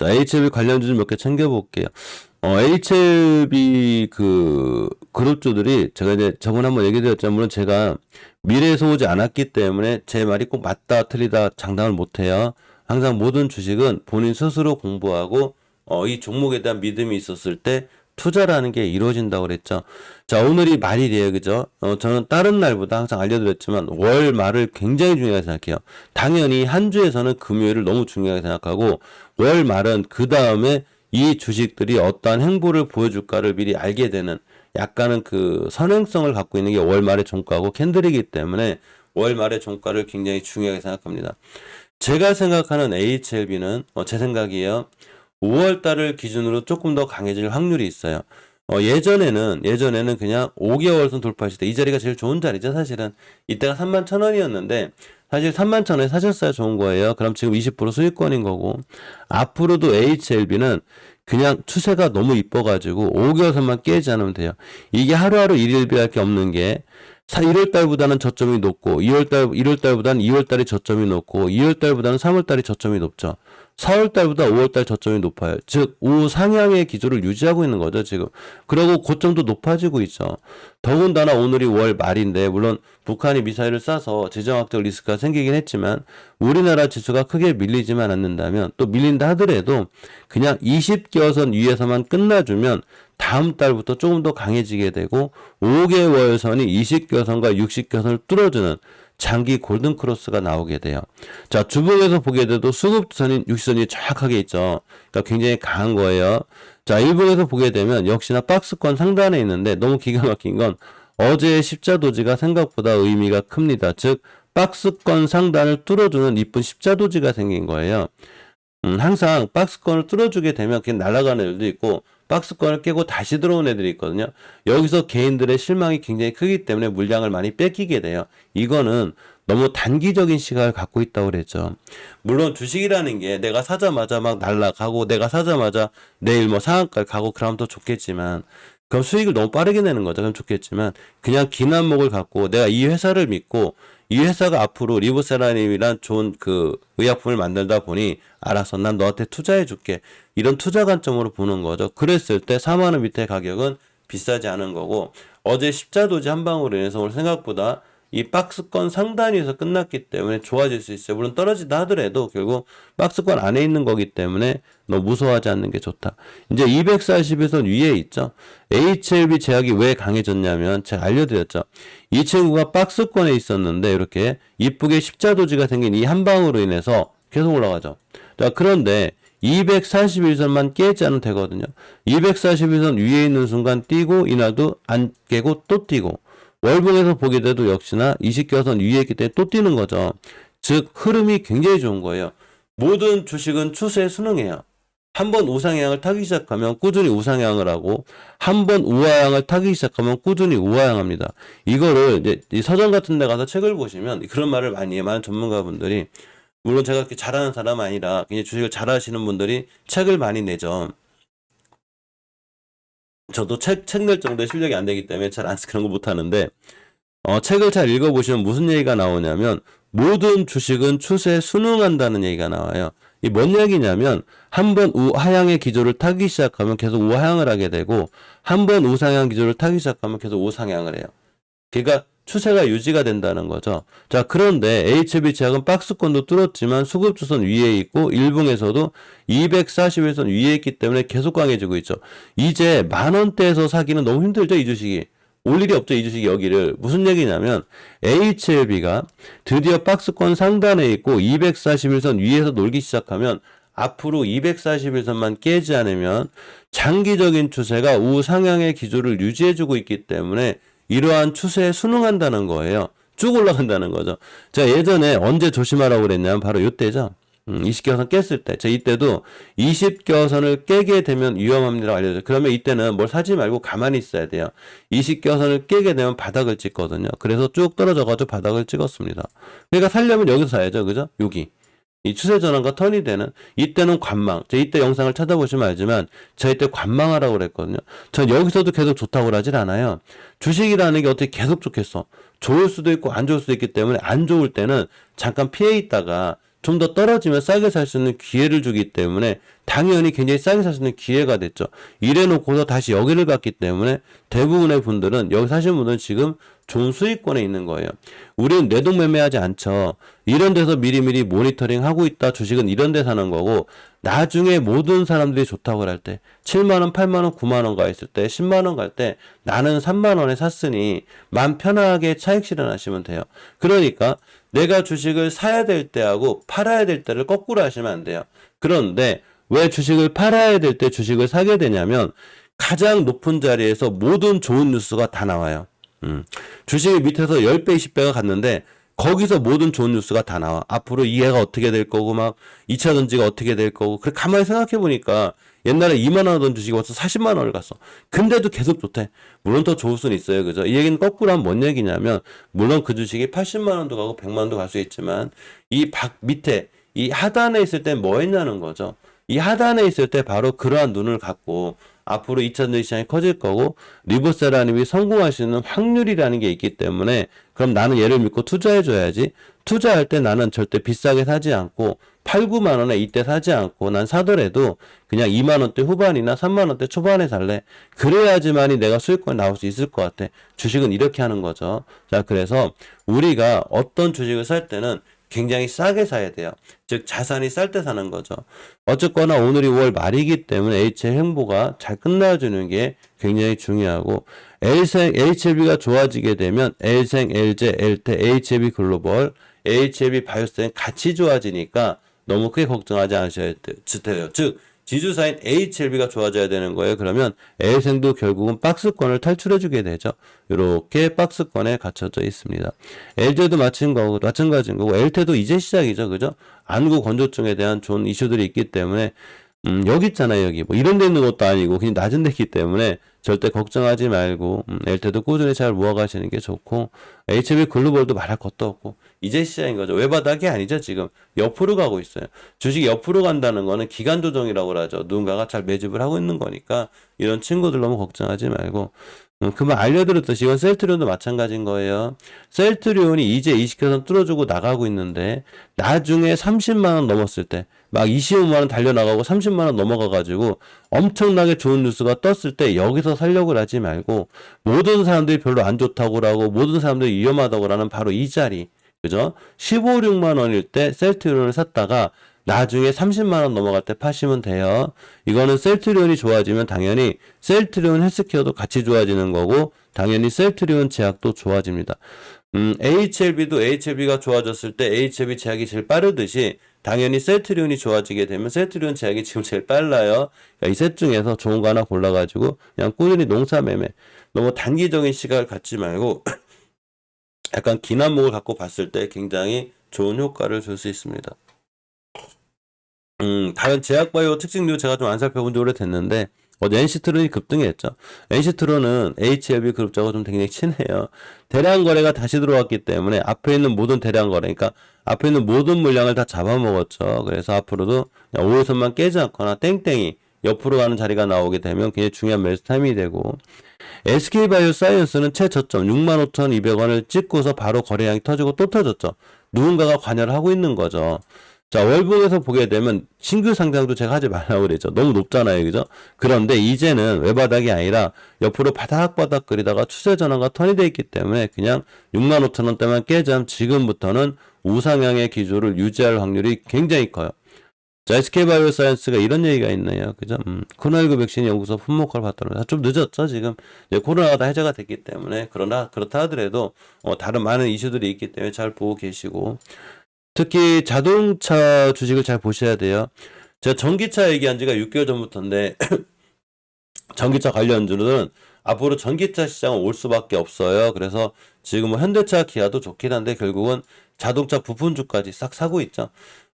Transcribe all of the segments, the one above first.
자, HLB 관련주 몇개 챙겨볼게요. 어, HLB 그 그룹주들이 제가 이제 저번에 한번 얘기 드렸지만 물론 제가 미래에서 오지 않았기 때문에 제 말이 꼭 맞다 틀리다 장담을 못해요. 항상 모든 주식은 본인 스스로 공부하고 어, 이 종목에 대한 믿음이 있었을 때 투자라는 게 이루어진다고 그랬죠. 자, 오늘이 말일이에요. 그죠? 어, 저는 다른 날보다 항상 알려드렸지만 월 말을 굉장히 중요하게 생각해요. 당연히 한 주에서는 금요일을 너무 중요하게 생각하고 월 말은 그 다음에 이 주식들이 어떠한 행보를 보여줄까를 미리 알게 되는 약간은 그 선행성을 갖고 있는 게 월말의 종가고 캔들이기 때문에 월말의 종가를 굉장히 중요하게 생각합니다. 제가 생각하는 HLB는 어, 제 생각이에요. 5월 달을 기준으로 조금 더 강해질 확률이 있어요. 어, 예전에는 예전에는 그냥 5개월 선 돌파했을 때 이 자리가 제일 좋은 자리죠, 사실은. 이때가 3만 천 원이었는데 사실 3만 천 원에 사셨어야 좋은 거예요. 그럼 지금 20% 수익권인 거고 앞으로도 HLB는 그냥 추세가 너무 이뻐가지고 5개월 선만 깨지 않으면 돼요. 이게 하루하루 일일비할 게 없는 게 1월 달보다는 저점이 높고 2월 달 1월 달보다는 2월 달이 저점이 높고 2월 달보다는 3월 달이 저점이 높죠. 4월 달보다 5월 달 저점이 높아요. 즉 우상향의 기조를 유지하고 있는 거죠, 지금. 그리고 고점도 높아지고 있죠. 더군다나 오늘이 월 말인데 물론 북한이 미사일을 쏴서 지정학적 리스크가 생기긴 했지만 우리나라 지수가 크게 밀리지만 않는다면 또 밀린다 하더라도 그냥 20개선 위에서만 끝나주면 다음 달부터 조금 더 강해지게 되고 5개월 선이 20개선과 60개선을 뚫어주는 장기 골든 크로스가 나오게 돼요. 자, 주봉에서 보게 돼도 수급선인 60선이 정확하게 있죠. 그러니까 굉장히 강한 거예요. 자, 일봉에서 보게 되면 역시나 박스권 상단에 있는데 너무 기가 막힌 건 어제의 십자도지가 생각보다 의미가 큽니다. 즉, 박스권 상단을 뚫어주는 이쁜 십자도지가 생긴 거예요. 음, 항상 박스권을 뚫어주게 되면 그냥 날아가는 애들도 있고 박스권을 깨고 다시 들어온 애들이 있거든요. 여기서 개인들의 실망이 굉장히 크기 때문에 물량을 많이 뺏기게 돼요. 이거는 너무 단기적인 시각을 갖고 있다고 그랬죠. 물론 주식이라는 게 내가 사자마자 막 날라가고 내가 사자마자 내일 뭐 상한가 가고 그러면 더 좋겠지만 그럼 수익을 너무 빠르게 내는 거죠. 그럼 좋겠지만 그냥 긴 안목을 갖고 내가 이 회사를 믿고 이 회사가 앞으로 리보세라님이란 좋은 그 의약품을 만들다 보니 알아서 난 너한테 투자해 줄게. 이런 투자 관점으로 보는 거죠. 그랬을 때 4만 원 밑에 가격은 비싸지 않은 거고 어제 십자도지 한 방으로 인해서 오늘 생각보다 이 박스권 상단위에서 끝났기 때문에 좋아질 수 있어요. 물론 떨어지다 하더라도 결국 박스권 안에 있는 거기 때문에 너무 무서워하지 않는 게 좋다. 이제 240에선 위에 있죠. HLB 제약이 왜 강해졌냐면 제가 알려드렸죠. 이 친구가 박스권에 있었는데 이렇게 이쁘게 십자도지가 생긴 이 한 방으로 인해서 계속 올라가죠. 자, 그런데 241선만 깨지 않으면 되거든요. 241선 위에 있는 순간 뛰고 이날도 안 깨고 또 뛰고 월봉에서 보게 돼도 역시나 20개선 위에 있기 때문에 또 뛰는 거죠. 즉 흐름이 굉장히 좋은 거예요. 모든 주식은 추세에 순응해요. 한 번 우상향을 타기 시작하면 꾸준히 우상향을 하고 한 번 우하향을 타기 시작하면 꾸준히 우하향합니다. 이거를 이제 이 서점 같은 데 가서 책을 보시면 그런 말을 많이 해요. 많은 전문가분들이 물론 제가 그렇게 잘하는 사람 아니라 그냥 주식을 잘하시는 분들이 책을 많이 내죠. 저도 책, 책낼 정도의 실력이 안 되기 때문에 잘 안, 그런 거 못 하는데, 어, 책을 잘 읽어보시면 무슨 얘기가 나오냐면, 모든 주식은 추세에 순응한다는 얘기가 나와요. 이 뭔 얘기냐면, 한 번 우하향의 기조를 타기 시작하면 계속 우하향을 하게 되고, 한 번 우상향 기조를 타기 시작하면 계속 우상향을 해요. 그러니까 추세가 유지가 된다는 거죠. 자, 그런데 HB 제약은 박스권도 뚫었지만 수급주선 위에 있고 일봉에서도 241선 위에 있기 때문에 계속 강해지고 있죠. 이제 만 원대에서 사기는 너무 힘들죠, 이 주식이. 올 일이 없죠, 이 주식이 여기를. 무슨 얘기냐면 HLB가 드디어 박스권 상단에 있고 241선 위에서 놀기 시작하면 앞으로 241선만 깨지 않으면 장기적인 추세가 우상향의 기조를 유지해주고 있기 때문에 이러한 추세에 순응한다는 거예요. 쭉 올라간다는 거죠. 자, 예전에 언제 조심하라고 그랬냐면 바로 이때죠. 음, 20개선 깼을 때. 자, 이때도 20개선을 깨게 되면 위험합니다라고 알려줘요. 그러면 이때는 뭘 사지 말고 가만히 있어야 돼요. 20개선을 깨게 되면 바닥을 찍거든요. 그래서 쭉 떨어져가지고 바닥을 찍었습니다. 그러니까 살려면 여기서 사야죠. 그죠? 여기. 이 추세 전환과 턴이 되는 이때는 관망. 저 이때 영상을 찾아보시면 알지만 저 이때 관망하라고 그랬거든요. 전 여기서도 계속 좋다고 하질 않아요. 주식이라는 게 어떻게 계속 좋겠어. 좋을 수도 있고 안 좋을 수도 있기 때문에 안 좋을 때는 잠깐 피해 있다가 좀 더 떨어지면 싸게 살 수 있는 기회를 주기 때문에 당연히 굉장히 싸게 살 수 있는 기회가 됐죠. 이래 놓고서 다시 여기를 갔기 때문에 대부분의 분들은 여기 사시는 분들은 지금 좋은 수익권에 있는 거예요. 우리는 뇌동매매하지 않죠. 이런 데서 미리미리 모니터링 하고 있다. 주식은 이런 데 사는 거고 나중에 모든 사람들이 좋다고 할 때 7만 원, 8만 원, 9만 원 가 있을 때 10만 원 갈 때 나는 3만 원에 샀으니 마음 편하게 차익 실현하시면 돼요. 그러니까 내가 주식을 사야 될 때하고 팔아야 될 때를 거꾸로 하시면 안 돼요. 그런데 왜 주식을 팔아야 될 때 주식을 사게 되냐면 가장 높은 자리에서 모든 좋은 뉴스가 다 나와요. 음. 주식이 밑에서 10배, 20배가 갔는데 거기서 모든 좋은 뉴스가 다 나와. 앞으로 이 해가 어떻게 될 거고 막 2차 전지가 어떻게 될 거고. 그래 가만히 생각해 보니까 옛날에 2만 원 하던 주식이 벌써 40만 원을 갔어. 근데도 계속 좋대. 물론 더 좋을 수는 있어요. 그죠? 이 얘기는 거꾸로 하면 뭔 얘기냐면 물론 그 주식이 80만 원도 가고 100만 원도 갈 수 있지만 이 박 밑에 이 하단에 있을 때 뭐 했냐는 거죠. 이 하단에 있을 때 바로 그러한 눈을 갖고 앞으로 2차 전지 시장이 커질 거고 리버세라님이 성공할 수 있는 확률이라는 게 있기 때문에 그럼 나는 얘를 믿고 투자해 줘야지. 투자할 때 나는 절대 비싸게 사지 않고 8, 9만 원에 이때 사지 않고 난 사더라도 그냥 2만 원대 후반이나 3만 원대 초반에 살래. 그래야지만이 내가 수익권 나올 수 있을 것 같아. 주식은 이렇게 하는 거죠. 자 그래서 우리가 어떤 주식을 살 때는 굉장히 싸게 사야 돼요. 즉 자산이 쌀 때 사는 거죠. 어쨌거나 오늘이 5월 말이기 때문에 H의 행보가 잘 끝나주는 게 굉장히 중요하고 L생 HLB가 좋아지게 되면 L생, LJ, L태, HLB 글로벌, HLB 바이오스텐 같이 좋아지니까 너무 크게 걱정하지 않으셔야 돼요. 즉 지주사인 HLB가 좋아져야 되는 거예요. 그러면 L생도 결국은 박스권을 탈출해주게 되죠. 이렇게 박스권에 갇혀져 있습니다. LJ도 마찬 거고, 마찬가지인 거고, LT도 이제 시작이죠. 그죠? 안구 건조증에 대한 좋은 이슈들이 있기 때문에, 음, 여기 있잖아요. 여기. 뭐 이런 데 있는 것도 아니고, 그냥 낮은 데기 때문에 절대 걱정하지 말고, 음, LT도 꾸준히 잘 모아가시는 게 좋고, HB 글로벌도 말할 것도 없고, 이제 시작인 거죠. 외바닥이 아니죠, 지금. 옆으로 가고 있어요. 주식이 옆으로 간다는 거는 기간 조정이라고 하죠. 누군가가 잘 매집을 하고 있는 거니까 이런 친구들 너무 걱정하지 말고 음, 그만 알려드렸듯이 이건 셀트리온도 마찬가지인 거예요. 셀트리온이 이제 20개선 뚫어주고 나가고 있는데 나중에 30만 원 넘었을 때 막 25만 원 달려나가고 30만 원 넘어가가지고 엄청나게 좋은 뉴스가 떴을 때 여기서 살려고 하지 말고 모든 사람들이 별로 안 좋다고라고 모든 사람들이 위험하다고라는 바로 이 자리 그죠? 15, 6만 원일 때 셀트리온을 샀다가 나중에 30만 원 넘어갈 때 파시면 돼요. 이거는 셀트리온이 좋아지면 당연히 셀트리온 헬스케어도 같이 좋아지는 거고 당연히 셀트리온 제약도 좋아집니다. 음, HLB도 HLB가 좋아졌을 때 HLB 제약이 제일 빠르듯이 당연히 셀트리온이 좋아지게 되면 셀트리온 제약이 지금 제일 빨라요. 그러니까 이셋 중에서 좋은 거 하나 골라가지고 그냥 꾸준히 농사 매매 너무 단기적인 시각을 갖지 말고 약간 긴 안목을 갖고 봤을 때 굉장히 좋은 효과를 줄 수 있습니다. 음, 다른 제약바이오 특징도 제가 좀 안 살펴본 지 오래됐는데, 어제 NC트론이 급등했죠. NC트론은 HLB 그룹자가 좀 굉장히 친해요. 대량 거래가 다시 들어왔기 때문에 앞에 있는 모든 대량 거래, 그러니까 앞에 있는 모든 물량을 다 잡아먹었죠. 그래서 앞으로도 5호선만 깨지 않거나 땡땡이 옆으로 가는 자리가 나오게 되면 굉장히 중요한 매수 타임이 되고, SK바이오사이언스는 최저점 65,200원을 찍고서 바로 거래량이 터지고 또 터졌죠. 누군가가 관여를 하고 있는 거죠. 자, 월봉에서 보게 되면 신규 상장도 제가 하지 말라고 그랬죠. 너무 높잖아요. 그죠? 그런데 이제는 외바닥이 아니라 옆으로 바닥바닥 거리다가 추세 전환과 턴이 돼 있기 때문에 그냥 6만 5천 원대만 깨자면 지금부터는 우상향의 기조를 유지할 확률이 굉장히 커요. 자, SK바이오사이언스가 이런 얘기가 있네요. 그죠? 음, 코로나19 백신 연구소 품목화를 봤더니 좀 늦었죠, 지금. 이제 코로나가 다 해제가 됐기 때문에. 그러나, 그렇다 하더라도, 어, 다른 많은 이슈들이 있기 때문에 잘 보고 계시고. 특히 자동차 주식을 잘 보셔야 돼요. 제가 전기차 얘기한 지가 6개월 전부터인데, 전기차 관련주는 앞으로 전기차 시장은 올 수밖에 없어요. 그래서 지금 뭐 현대차, 기아도 좋긴 한데 결국은 자동차 부품주까지 싹 사고 있죠.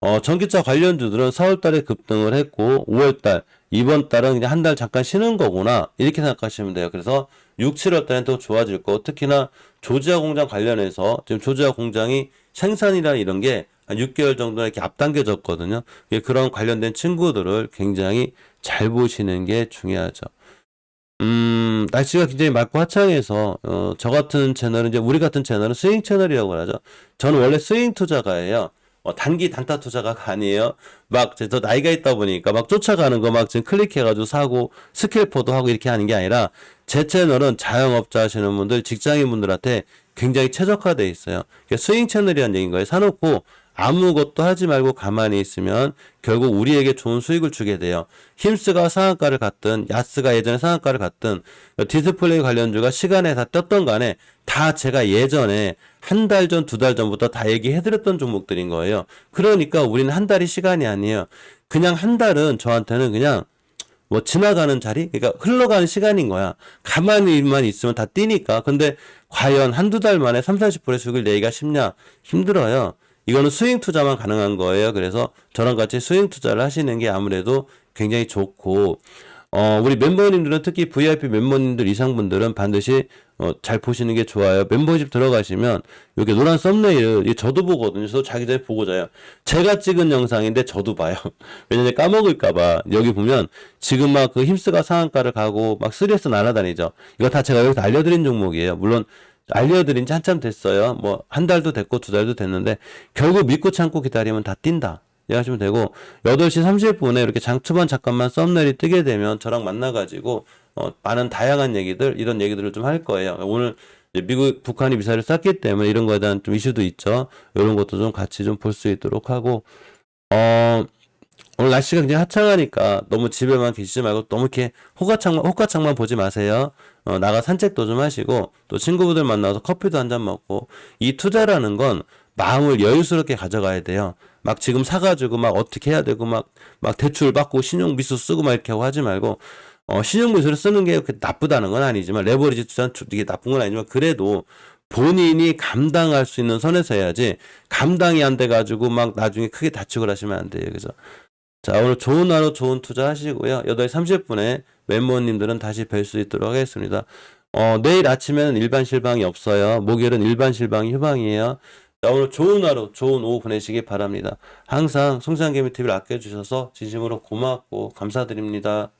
어, 전기차 관련주들은 4월 달에 급등을 했고 5월 달, 이번 달은 그냥 한 달 잠깐 쉬는 거구나. 이렇게 생각하시면 돼요. 그래서 6, 7월 달엔 더 좋아질 거. 특히나 조지아 공장 관련해서 지금 조지아 공장이 생산이나 이런 게 한 6개월 정도 이렇게 앞당겨졌거든요. 그런 관련된 친구들을 굉장히 잘 보시는 게 중요하죠. 음, 날씨가 굉장히 맑고 화창해서, 어, 저 같은 채널은 이제 우리 같은 채널은 스윙 채널이라고 하죠. 저는 원래 스윙 투자가예요. 어, 단기 단타 투자가 아니에요. 막, 저 나이가 있다 보니까 막 쫓아가는 거 막 지금 클릭해가지고 사고 스킬포도 하고 이렇게 하는 게 아니라 제 채널은 자영업자 하시는 분들, 직장인 분들한테 굉장히 최적화돼 있어요. 그러니까 스윙 채널이라는 얘기인 거예요. 사놓고 아무것도 하지 말고 가만히 있으면 결국 우리에게 좋은 수익을 주게 돼요. 힘스가 상한가를 갔든 야스가 예전에 상한가를 갔든 디스플레이 관련주가 시간에 다 떴던 간에 다 제가 예전에 한 달 전, 두 달 전부터 다 얘기해드렸던 종목들인 거예요. 그러니까 우리는 한 달이 시간이 아니에요. 그냥 한 달은 저한테는 그냥 뭐 지나가는 자리? 그러니까 흘러가는 시간인 거야. 가만히만 있으면 다 뛰니까. 근데 과연 한두 달 만에 3, 40%의 수익을 내기가 쉽냐? 힘들어요. 이거는 스윙 투자만 가능한 거예요. 그래서 저랑 같이 스윙 투자를 하시는 게 아무래도 굉장히 좋고, 어, 우리 멤버님들은 특히 VIP 멤버님들 이상 분들은 반드시 어, 잘 보시는 게 좋아요. 멤버십 들어가시면 여기 노란 썸네일 이게 저도 보거든요. 저도 자기 전에 보고 자요. 제가 찍은 영상인데 저도 봐요. 왜냐면 까먹을까봐 여기 보면 지금 막 그 힘스가 상한가를 가고 막 3S 날아다니죠. 이거 다 제가 여기서 알려드린 종목이에요. 물론 알려드린 지 한참 됐어요. 뭐 한 달도 됐고 두 달도 됐는데 결국 믿고 참고 기다리면 다 뛴다. 이해하시면 되고 8시 30분에 이렇게 장초반 잠깐만 썸네일이 뜨게 되면 저랑 만나가지고 어, 많은 다양한 얘기들 이런 얘기들을 좀 할 거예요. 오늘 미국 북한이 미사일을 쐈기 때문에 이런 거에 대한 좀 이슈도 있죠. 이런 것도 좀 같이 좀 볼 수 있도록 하고 어 오늘 날씨가 굉장히 화창하니까 너무 집에만 계시지 말고 너무 이렇게 호가창만 호가창만 보지 마세요. 어, 나가 산책도 좀 하시고 또 친구분들 만나서 커피도 한 잔 먹고 이 투자라는 건 마음을 여유스럽게 가져가야 돼요. 막 지금 사가지고 막 어떻게 해야 되고 막 막 대출 받고 신용 미수 쓰고 막 이렇게 하고 하지 말고 어, 신용 미수를 쓰는 게 그렇게 나쁘다는 건 아니지만 레버리지 투자는 이게 나쁜 건 아니지만 그래도 본인이 감당할 수 있는 선에서 해야지 감당이 안 돼 가지고 막 나중에 크게 다치고 하시면 안 돼요. 그래서 자, 오늘 좋은 하루 좋은 투자 하시고요. 8시 30분에 멤버님들은 다시 뵐 수 있도록 하겠습니다. 어, 내일 아침에는 일반 실방이 없어요. 목요일은 일반 실방이 휴방이에요. 자, 오늘 좋은 하루, 좋은 오후 보내시기 바랍니다. 항상 송상개미 TV를 아껴주셔서 진심으로 고맙고 감사드립니다.